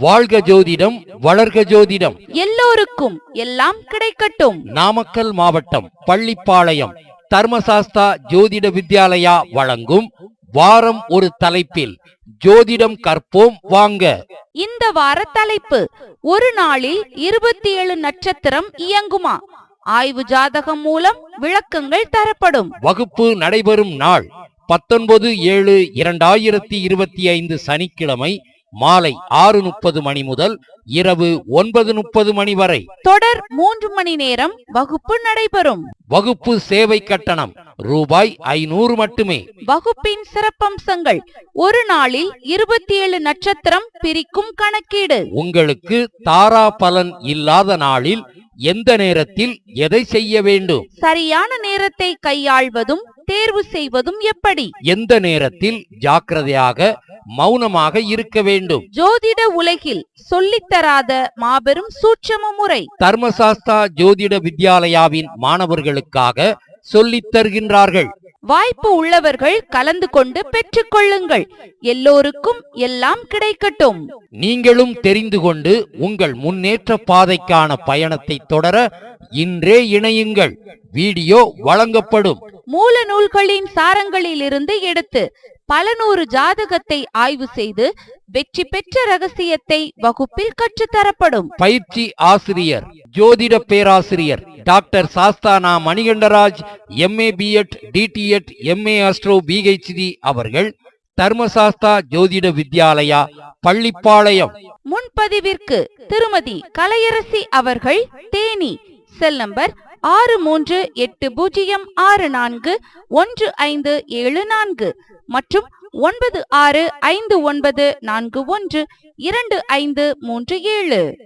வாழ்க ஜோதிடம் வளர்க ஜோதிடம். எல்லோருக்கும் எல்லாம் கிடைக்கட்டும். நாமக்கல் மாவட்டம் பள்ளிப்பாளையம் தர்மசாஸ்தா ஜோதிட வித்யாலயா வழங்கும் வாரம் ஒரு தலைப்பில் ஜோதிடம் கற்போம் வாங்க. இந்த வார தலைப்பு ஒரு நாளில் இருபத்தி ஏழு நட்சத்திரம் இயங்குமா? ஆய்வு ஜாதகம் மூலம் விளக்கங்கள் தரப்படும். வகுப்பு நடைபெறும் நாள் பத்தொன்பது ஏழு இரண்டாயிரத்தி இருபத்தி ஐந்து சனிக்கிழமை மாலை ஆறு முப்பது மணி முதல் இரவு ஒன்பது முப்பது மணி வரை. தொடர் மூன்று மணி நேரம் வகுப்பு நடைபெறும். வகுப்பு சேவை கட்டணம் ரூபாய் ஐநூறு மட்டுமே. வகுப்பின் சிறப்பம்சங்கள் ஒரு நாளில் இருபத்தி ஏழு நட்சத்திரம் பிரிக்கும் கணக்கீடு. உங்களுக்கு தாரா பலன் இல்லாத நாளில் எந்த நேரத்தில் எதை செய்ய வேண்டும்? சரியான நேரத்தை கையாள்வதும் தேர்வு செய்வதும் எப்படி? எந்த நேரத்தில் ஜாக்கிரதையாக மௌனமாக இருக்க வேண்டும். ஜோதிட உலகில் சொல்லித்தராத மாபெரும் சூட்சம முறை. தர்மசாஸ்தா ஜோதிட வித்யாலயாவின் மாணவர்களுக்காக சொல்லித் தருகின்றார்கள் வாய்ப்பு உள்ளவர்கள் கலந்து கொண்டு பெற்றுக்கொள்ளுங்கள். எல்லோருக்கும் எல்லாம் கிடைக்கட்டும். நீங்களும் தெரிந்து கொண்டு உங்கள் முன்னேற்ற பாதைக்கான பயணத்தை தொடர இன்றே இணையுங்கள். வீடியோ வழங்கப்படும். மூல நூல்களின் சாரங்களிலிருந்து எடுத்து பல நூறு ஜாதகத்தை ஆய்வு செய்து வெற்றி பெற்ற ரகசியத்தை வகுப்பில் கற்றுத்தரப்படும். பயிற்சி ஆசிரியர் ஜோதிட பேராசிரியர் doctor Sasthana Manikandaraj MA BEd DTEd MA astro PhD அவர்கள் தர்மசாஸ்தா ஜோதிட வித்யாலயா பள்ளிப்பாளையம். முன்பதிவிற்கு திருமதி கலையரசி அவர்கள் தேனி. செல் நம்பர் ஆறு மூன்று எட்டு பூஜ்ஜியம் ஆறு நான்கு ஒன்று ஐந்து ஏழு நான்கு மற்றும் ஒன்பது ஆறு ஐந்து ஒன்பது நான்கு ஒன்று இரண்டு ஐந்து மூன்று ஏழு.